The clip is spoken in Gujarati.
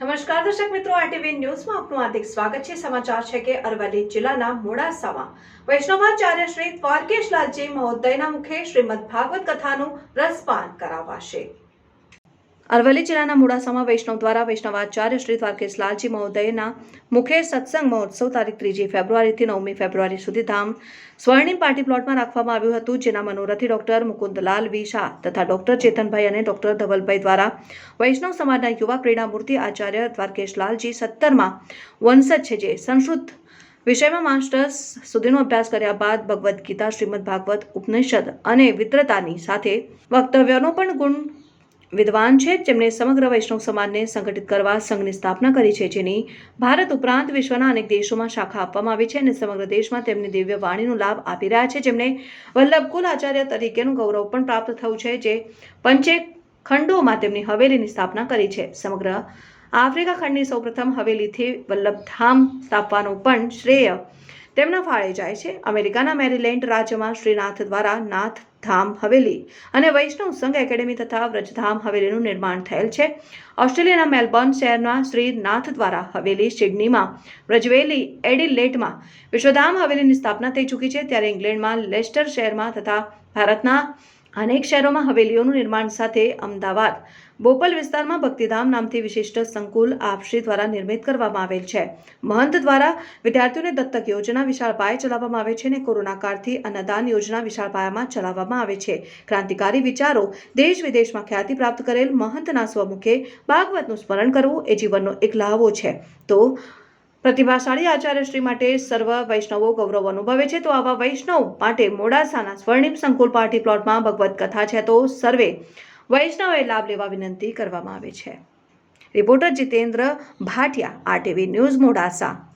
નમસ્કાર દર્શક મિત્રો આરટીવી ન્યૂઝમાં આપનું હાર્દિક સ્વાગત છે. સમાચાર છે કે અરવલ્લી જિલ્લાના મોડાસામાં વૈષ્ણવાચાર્ય શ્રી દ્વારકેશલાલજી મહોદયના મુખે શ્રીમદ ભાગવત કથાનું રસપાન કરાવાશે. અરવલ્લી જિલ્લાના મોડાસામાં વૈષ્ણવ દ્વારા વૈષ્ણવાચાર્ય શ્રી દ્વારકેશલાલજી મહોદયના મુખે સત્સંગ મહોત્સવ તારીખ ત્રીજી ફેબ્રુઆરીથી નવમી ફેબ્રુઆરી સુધી ધામ સ્વર્ણિમ પાર્ટી પ્લોટમાં રાખવામાં આવ્યું હતું, જેના મનોરથી ડોક્ટર મુકુંદલાલ વી શાહ તથા ડોક્ટર ચેતનભાઈ અને ડોક્ટર ધવલભાઈ દ્વારા વૈષ્ણવ સમાજના યુવા પ્રેરણામૂર્તિ આચાર્ય દ્વારકેશલાલજી સત્તરમાં વંશજ છે જે સંસ્કૃત વિષયમાં માસ્ટર્સ સુધીનો અભ્યાસ કર્યા બાદ ભગવદ્ ગીતા, શ્રીમદ ભાગવત ઉપનિષદ અને વિદ્રતાની સાથે વક્તવ્યનો પણ ગુણ વિદ્વાન છે, જેમણે સમગ્ર વૈષ્ણવ સમાજને સંગઠિત કરવા સંઘની સ્થાપના કરી છે, જેની ભારત ઉપરાંત વિશ્વના અનેક દેશોમાં શાખા આપવામાં આવી છે અને સમગ્ર દેશમાં તેમની દિવ્ય વાણીનો લાભ આપી રહ્યા છે, જેમને વલ્લભકુલ આચાર્ય તરીકેનું ગૌરવ પણ પ્રાપ્ત થયું છે, જે પંચે ખંડોમાં તેમની હવેલીની સ્થાપના કરી છે. સમગ્ર આફ્રિકા ખંડની સૌપ્રથમ હવેલીથી વલ્લભધામ સ્થાપવાનું પણ શ્રેય તેમના ફાળે જાય છે. અમેરિકાના મેરીલેન્ડ રાજ્યમાં શ્રીનાથ દ્વારા નાથ ધામ હવેલી અને વૈષ્ણવ સંઘ એકેડેમી તથા વ્રજધામ હવેલીનું નિર્માણ થયેલ છે. ઓસ્ટ્રેલિયાના મેલબોર્ન શહેરના શ્રી નાથ દ્વારા હવેલી, સિડનીમાં વ્રજવેલી એડિલેટમાં વિશ્વધામ હવેલીની સ્થાપના થઈ ચૂકી છે. ત્યારે ઇંગ્લેન્ડમાં લેસ્ટર શહેરમાં તથા ભારતના અનેક શહેરોમાં હવેલીઓનું નિર્માણ સાથે અમદાવાદ. બોપલ વિસ્તારમાં ભક્તિધામ નામથી વિશિષ્ટ સંકુલ આપશ્રી દ્વારા નિર્મિત કરવામાં આવેલ છે. મહંત દ્વારા વિદ્યાર્થીઓને દત્તક યોજના વિશાળ પાયે ચલાવવામાં આવે છે અને કોરોના કાળથી અન્નદાન યોજના વિશાળ પાયામાં ચલાવવામાં આવે છે. ક્રાંતિકારી વિચારો દેશ વિદેશમાં ખ્યાતિ પ્રાપ્ત કરેલ મહંતના સ્વમુખે ભાગવતનું સ્મરણ કરવું એ જીવનનો એક લહાવો છે. તો પ્રતિભાશાળી આચાર્યશ્રી માટે સર્વ વૈષ્ણવો ગૌરવ અનુભવે છે. તો આવા વૈષ્ણવ માટે મોડાસાના સ્વર્ણિમ સંકુલ પાર્ટી પ્લોટમાં ભગવત કથા છે. તો સર્વે વૈષ્ણવે લાભ લેવા વિનંતી કરવામાં આવે છે. Reporter Jitendra Bhatia, RTV news, Modasa.